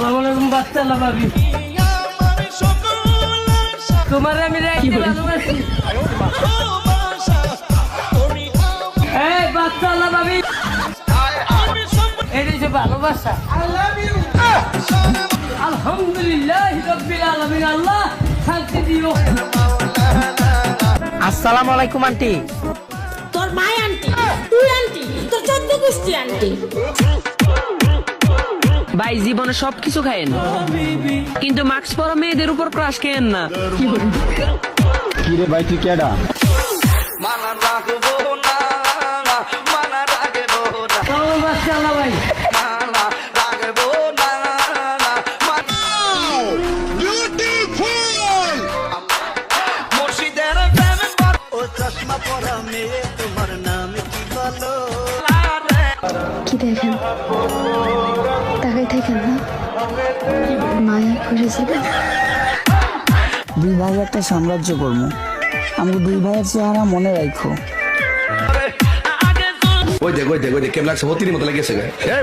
আসসালামু আলাইকুম বাচ্চা লাভাবি তোমার আমি রেখে ভালোবাসি। এই বাচ্চা লাভাবি এই যে ভালোবাসা। আলহামদুলিল্লাহ রব্বিল আলামিন আল্লাহ শান্তি দিও। আসসালামু আলাইকুম আন্টি। তোর মাই আন্টি তুই আন্টি তোর চোদ্দ গোষ্ঠী আন্টি। ভাই জীবনে সবকিছু খায়েন কিন্তু মাস্ক পরা মেয়েদের উপর ক্রাশ খেয়েন না। কিরে ভাই তুই কেডা? কি দেখেন? তাকাই থাকেন না। মায়া করেছিলেন দুই ভাই একটা সাম্রাজ্য করব আমি দুই ভাইয়ের চেহারা মনে রাখো। ওই দেখ ওই দেখ ওই দেখ কেমন লাগছে? মতো লেগেছে গায়ে